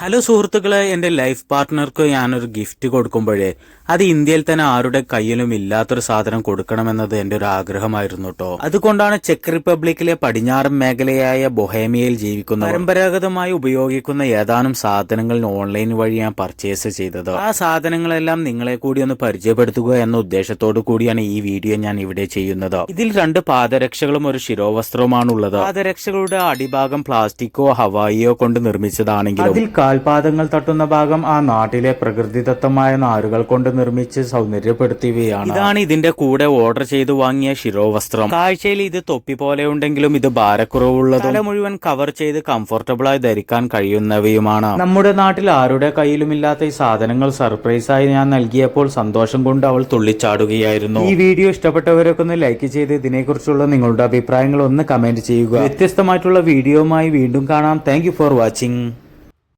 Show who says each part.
Speaker 1: Hello സുഹൃത്തുക്കളെ എന്റെ life പാർട്ട്ണർക്ക് ഞാനൊരു ഗിഫ്റ്റ് കൊടുക്കുമ്പോഴേ അത് ഇന്ത്യയിൽ തന്നെ ആരുടെ കയ്യിലും ഇല്ലാത്തൊരു സാധനം കൊടുക്കണമെന്നത് എന്റെ ഒരു ആഗ്രഹമായിരുന്നു കേട്ടോ. അതുകൊണ്ടാണ് ചെക്ക് റിപ്പബ്ലിക്കിലെ പടിഞ്ഞാറൻ മേഖലയായ ബൊഹേമിയയിൽ ജീവിക്കുന്ന പരമ്പരാഗതമായി ഉപയോഗിക്കുന്ന ഏതാനും സാധനങ്ങൾ ഓൺലൈൻ വഴി ഞാൻ പർച്ചേസ് ചെയ്തത്. ആ സാധനങ്ങളെല്ലാം നിങ്ങളെ കൂടി ഒന്ന് പരിചയപ്പെടുത്തുക എന്ന ഉദ്ദേശത്തോടു കൂടിയാണ് ഈ വീഡിയോ ഞാൻ ഇവിടെ ചെയ്യുന്നത്. ഇതിൽ രണ്ട് പാദരക്ഷകളും ഒരു ശിരോവസ്ത്രവുമാണുള്ളത്. പാദരക്ഷകളുടെ അടിഭാഗം പ്ലാസ്റ്റിക്കോ ഹവായിയോ കൊണ്ട് നിർമ്മിച്ചതാണെങ്കിലും അതിൽ കാൽപാദങ്ങൾ തട്ടുന്ന ഭാഗം ആ നാട്ടിലെ പ്രകൃതിദത്തമായ നാരുകൾ കൊണ്ട് നിർമ്മിച്ച് സൗന്ദര്യപ്പെടുത്തിയവയാണ്. ഇതാണ് ഇതിന്റെ കൂടെ ഓർഡർ ചെയ്ത് വാങ്ങിയ ശിരോവസ്ത്രം. കാഴ്ചയിൽ ഇത് തൊപ്പി പോലെ ഉണ്ടെങ്കിലും ഇത് ഭാരക്കുറവുള്ളത് തല മുഴുവൻ കവർ ചെയ്ത് കംഫർട്ടബിൾ ആയി ധരിക്കാൻ കഴിയുന്നവയുമാണ്. നമ്മുടെ നാട്ടിൽ ആരുടെ കയ്യിലുമില്ലാത്ത ഈ സാധനങ്ങൾ സർപ്രൈസായി ഞാൻ നൽകിയപ്പോൾ സന്തോഷം കൊണ്ട് അവൾ തുള്ളിച്ചാടുകയായിരുന്നു. ഈ വീഡിയോ ഇഷ്ടപ്പെട്ടവരൊക്കെ ഒന്ന് ലൈക്ക് ചെയ്ത് ഇതിനെക്കുറിച്ചുള്ള നിങ്ങളുടെ അഭിപ്രായങ്ങൾ ഒന്ന് കമന്റ് ചെയ്യുക. വ്യത്യസ്തമായിട്ടുള്ള വീഡിയോയുമായി വീണ്ടും കാണാം. Thank for watching